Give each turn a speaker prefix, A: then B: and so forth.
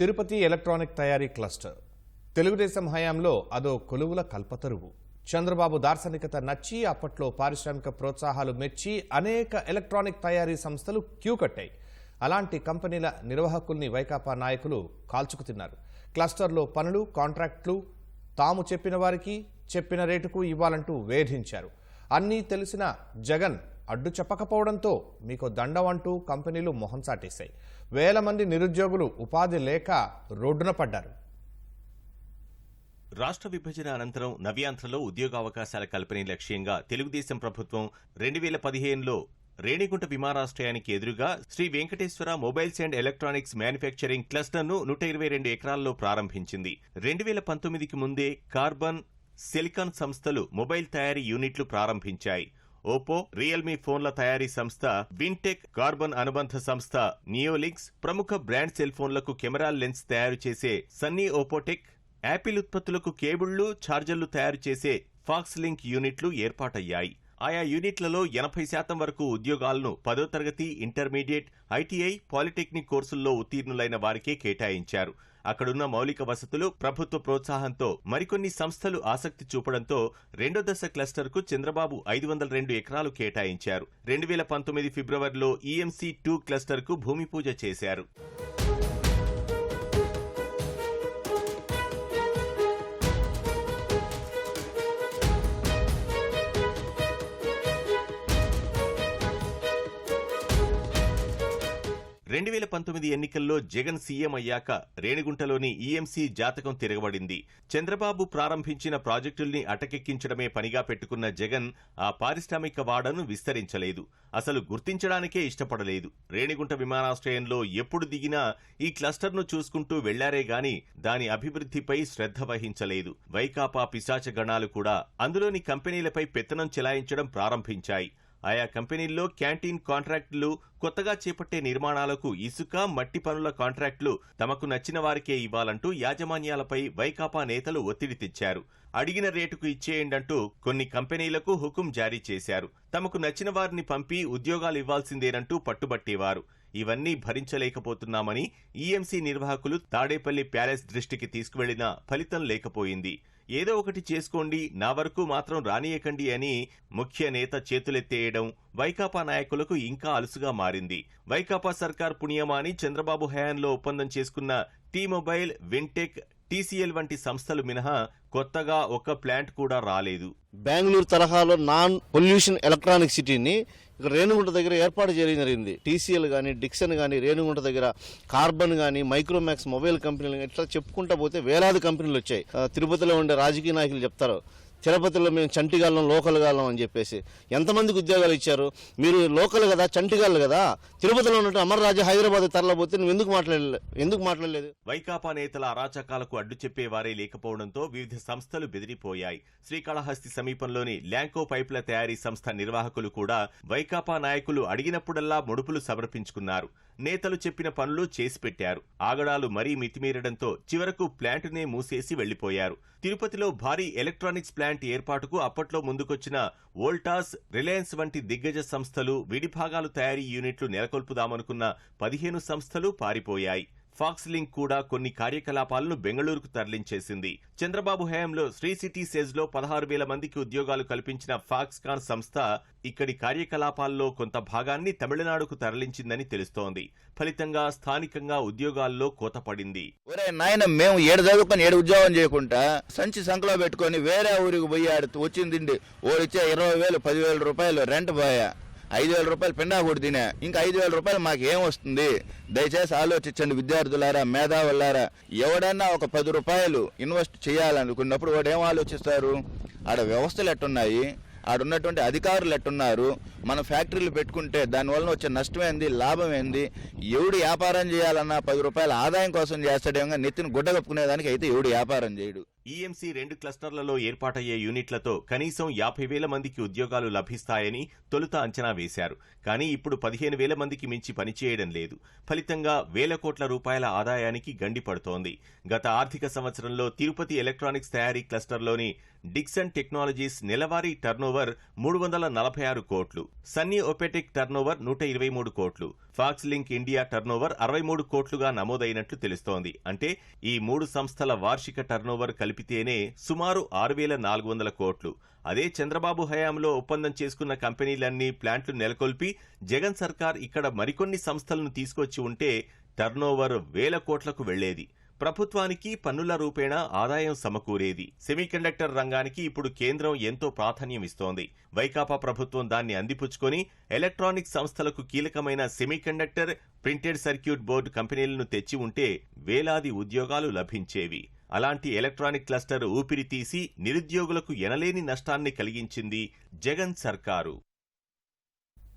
A: Tirupati electronic తయారీ cluster. Telugu Desam హయాంలో అదో కొలువుల కల్పతరువు. చంద్రబాబు దార్శనికత నచ్చి అప్పట్లో పారిశ్రామిక ప్రోత్సాహాలు మెచ్చి అనేక ఎలక్ట్రానిక్ తయారీ సంస్థలు క్యూ కట్టాయి. అలాంటి కంపెనీల నిర్వాహకుల్ని వైకాపా నాయకులు కాల్చుకు తిన్నారు. క్లస్టర్లో పనులు కాంట్రాక్ట్లు తాము చెప్పిన వారికి చెప్పిన రేటుకు ఇవ్వాలంటూ వేధించారు. అన్నీ తెలిసిన జగన్ అడ్డు చెప్పకపోవడంతో మీకు దండం అంటూ కంపెనీలు మొహం చాటేశాయి. వేల మంది నిరుద్యోగులు ఉపాధి లేక రోడ్డున పడ్డారు.
B: రాష్ట్ర విభజన అనంతరం నవ్యాంధ్రలో ఉద్యోగావకాశాల కల్పనే లక్ష్యంగా తెలుగుదేశం ప్రభుత్వం రెండు వేల పదిహేనులో రేణిగుంట విమానాశ్రయానికి ఎదురుగా Sri Venkateswara mobiles and electronics manufacturing క్లస్టర్ను నూట ఇరవై రెండు ఎకరాల్లో ప్రారంభించింది. రెండు వేల పంతొమ్మిదికి ముందే కార్బన్ సిలికాన్ సంస్థలు మొబైల్ తయారీ యూనిట్లు ప్రారంభించాయి. ఓపో రియల్మీ ఫోన్ల తయారీ సంస్థ విన్టెక్ కార్బన్ అనుబంధ సంస్థ నియోలింక్స్ ప్రముఖ బ్రాండ్ సెల్ ఫోన్లకు కెమెరా లెన్స్ తయారు చేసే సన్నీ ఓపోటెక్ యాపిల్ ఉత్పత్తులకు కేబుళ్ళు ఛార్జర్లు తయారు చేసే ఫాక్స్ లింక్ యూనిట్లు ఏర్పాటయ్యాయి. ఆయా యూనిట్లలో ఎనభై శాతం వరకు ఉద్యోగాలను పదో తరగతి ఇంటర్మీడియట్ ఐటీఐ పాలిటెక్నిక్ కోర్సుల్లో ఉత్తీర్ణులైన వారికే కేటాయించారు. అక్కడున్న మౌలిక వసతులు ప్రభుత్వ ప్రోత్సాహంతో మరికొన్ని సంస్థలు ఆసక్తి చూపడంతో రెండో దశ క్లస్టర్కు చంద్రబాబు ఐదు వందల రెండు ఎకరాలు కేటాయించారు. రెండు వేల పంతొమ్మిది ఫిబ్రవరిలో ఈఎంసీ టూ క్లస్టర్కు భూమి పూజ చేశారు. రెండు వేల పంతొమ్మిది ఎన్నికల్లో జగన్ సీఎం అయ్యాక రేణిగుంటలోని ఈఎంసీ జాతకం తిరగబడింది. చంద్రబాబు ప్రారంభించిన ప్రాజెక్టుల్ని అటకెక్కించడమే పనిగా పెట్టుకున్న జగన్ ఆ పారిశ్రామిక వాడను విస్తరించలేదు. అసలు గుర్తించడానికే ఇష్టపడలేదు. రేణిగుంట విమానాశ్రయంలో ఎప్పుడు దిగినా ఈ క్లస్టర్ను చూసుకుంటూ వెళ్ళారే గాని దాని అభివృద్ధిపై శ్రద్ధ వహించలేదు. వైకాపా పిశాచ గణాలు కూడా అందులోని కంపెనీలపై పెత్తనం చెలాయించడం ప్రారంభించాయి. ఆయా కంపెనీల్లో క్యాంటీన్ కాంట్రాక్టులు కొత్తగా చేపట్టే నిర్మాణాలకు ఇసుక మట్టి పనుల కాంట్రాక్టులు తమకు నచ్చిన వారికే ఇవ్వాలంటూ యాజమాన్యాలపై వైకాపా నేతలు ఒత్తిడి తెచ్చారు. అడిగిన రేటుకు ఇచ్చేయండంటూ కొన్ని కంపెనీలకు హుకుం జారీ చేశారు. తమకు నచ్చిన వారిని పంపి ఉద్యోగాలు ఇవ్వాల్సిందేనంటూ పట్టుబట్టేవారు. ఇవన్నీ భరించలేకపోతున్నామని ఈఎంసీ నిర్వాహకులు తాడేపల్లి ప్యాలెస్ దృష్టికి తీసుకువెళ్ళినా ఫలితం లేకపోయింది. ఏదో ఒకటి చేసుకోండి నా వరకు మాత్రం రానియకండి అని ముఖ్య నేత చేతులెత్తేయడం వైకాపా నాయకులకు ఇంకా అలుసుగా మారింది. వైకాపా సర్కార్ పుణ్యమాని చంద్రబాబు హయాంలో ఒప్పందం చేసుకున్న టీ మొబైల్ విన్టెక్ టీసీఎల్ వంటి సంస్థలు మినహా కొత్తగా ఒక్క ప్లాంట్ కూడా రాలేదు.
C: బెంగళూరు తరహాలో నాన్ పొల్యూషన్ ఎలక్ట్రానిక్ సిటీని ఇక్కడ రేణుగుంట దగ్గర ఏర్పాటు చేయడం జరిగింది. టీసీఎల్ కానీ డిక్సన్ కానీ రేణుగుంట దగ్గర కార్బన్ కానీ మైక్రోమాక్స్ మొబైల్ కంపెనీలు కానీ ఇట్లా చెప్పుకుంటా పోతే వేలాది కంపెనీలు వచ్చాయి. తిరుపతిలో ఉండే రాజకీయ నాయకులు చెప్తారు తిరుపతిలో మేము చంటిగాళ్ళం లోకల్ గాళ్ళం అని చెప్పేసి ఎంతమందికి ఉద్యోగాలు ఇచ్చారు? మీరు లోకల్ కదా చంటిగాళ్ళు కదా? తిరుపతిలో ఉన్నట్టు అమర్రాజు హైదరాబాద్ తరలబోతే నువ్వు ఎందుకు మాట్లాడలేదు? ఎందుకు మాట్లాడలేదు?
B: వైకాపా నేతల అరాచకాలకు అడ్డు చెప్పేవారే లేకపోవడంతో వివిధ సంస్థలు బెదిరిపోయాయి. శ్రీకాళహస్తి సమీపంలోని ల్యాంకో పైపుల తయారీ సంస్థ నిర్వాహకులు కూడా వైకాపా నాయకులు అడిగినప్పుడల్లా ముడుపులు సమర్పించుకున్నారు. నేతలు చెప్పిన పనులు చేసి పెట్టారు. ఆగడాలు మరీ మితిమీరడంతో చివరకు ప్లాంటునే మూసేసి వెళ్ళిపోయారు తిరుపతిలో భారీ ఎలక్ట్రానిక్స్ ప్లాంట్ ఏర్పాటుకు అప్పట్లో ముందుకొచ్చిన వోల్టాస్ రిలయన్స్ వంటి దిగ్గజ సంస్థలు విడిభాగాలు తయారీ యూనిట్లు నెలకొల్పుదామనుకున్న పదిహేను సంస్థలు పారిపోయాయి. ఫాక్స్ లింక్ కూడా కొన్ని కార్యకలాపాలను బెంగళూరుకు తరలించేసింది. చంద్రబాబు హయాంలో శ్రీ సిటీ సెజ్లో పదహారు వేల మందికి ఉద్యోగాలు కల్పించిన ఫాక్స్కాన్ సంస్థ ఇక్కడి కార్యకలాపాల్లో కొంత భాగాన్ని తమిళనాడుకు తరలించిందని తెలుస్తోంది. ఫలితంగా స్థానికంగా ఉద్యోగాల్లో కోత పడింది.
D: ఒరే నాయన మేము ఏడు చదువుకొని ఏడు ఉద్యోగం చేయకుండా సంచి సంకలో పెట్టుకొని వేరే ఊరికి పోయి ఆడ వచ్చింది ఓడిచ్చే ఇరవై వేలు పదివేల రూపాయలు రెంట్ పోయా. ఐదు వేల రూపాయలు పిండా కూడా తినే. ఇంకా ఐదు వేల రూపాయలు మాకు ఏం వస్తుంది? దయచేసి ఆలోచించండి విద్యార్థులారా మేధావులారా. ఎవడన్నా ఒక పది రూపాయలు ఇన్వెస్ట్ చేయాలనుకున్నప్పుడు వాడు ఏం ఆలోచిస్తారు? ఆడ వ్యవస్థలు ఎట్టున్నాయి? ఆడున్నటువంటి అధికారులు ఎట్టున్నారు? మన ఫ్యాక్టరీలు పెట్టుకుంటే దానివల్ల వచ్చే నష్టం ఏంది? లాభం ఏంది? ఎవడు వ్యాపారం చేయాలన్నా పది రూపాయల ఆదాయం కోసం చేస్తాడేమో నెత్తిని గుడ్డ కప్పుకునేదానికి అయితే ఎవడు వ్యాపారం చేయడు.
B: ఈఎంసీ రెండు క్లస్టర్లలో ఏర్పాటయ్యే యూనిట్లతో కనీసం యాభై వేల మందికి ఉద్యోగాలు లభిస్తాయని తొలుత అంచనా వేశారు. కానీ ఇప్పుడు పదిహేను వేల మందికి మించి పనిచేయడం లేదు. ఫలితంగా వేల కోట్ల రూపాయల ఆదాయానికి గండిపడుతోంది గత ఆర్థిక సంవత్సరంలో తిరుపతి ఎలక్ట్రానిక్స్ తయారీ క్లస్టర్లోని డిక్సన్ టెక్నాలజీస్ నెలవారీ టర్నోవర్ మూడు వందల నలభై ఆరు కోట్లు. సన్నీ ఒపెటెక్ టర్నోవర్ నూట ఇరవై మూడు కోట్లు. ఫాక్స్ లింక్ ఇండియా టర్నోవర్ అరవై మూడు కోట్లుగా నమోదైనట్లు తెలుస్తోంది. అంటే ఈ మూడు సంస్థల వార్షిక టర్నోవర్ కలిపితేనే సుమారు ఆరు వేల నాలుగు వందల కోట్లు. అదే చంద్రబాబు హయాంలో ఒప్పందం చేసుకున్న కంపెనీలన్నీ ప్లాంట్లు నెలకొల్పి జగన్ సర్కార్ ఇక్కడ మరికొన్ని సంస్థలను తీసుకొచ్చి ఉంటే టర్నోవర్ వేల కోట్లకు వెళ్ళేది. ప్రభుత్వానికి పన్నుల రూపేణ ఆదాయం సమకూరేది. సెమీకండక్టర్ రంగానికి ఇప్పుడు కేంద్రం ఎంతో ప్రాధాన్యం ఇస్తోంది. వైకాపా ప్రభుత్వం దాన్ని అందిపుచ్చుకొని ఎలక్ట్రానిక్ సంస్థలకు కీలకమైన సెమీకండక్టర్ ప్రింటెడ్ సర్క్యూట్ బోర్డు కంపెనీలను తెచ్చి ఉంటే వేలాది ఉద్యోగాలు లభించేవి. అలాంటి ఎలక్ట్రానిక్ క్లస్టర్ ఊపిరితీసి నిరుద్యోగులకు ఎనలేని నష్టాన్ని కలిగించింది జగన్ సర్కారు.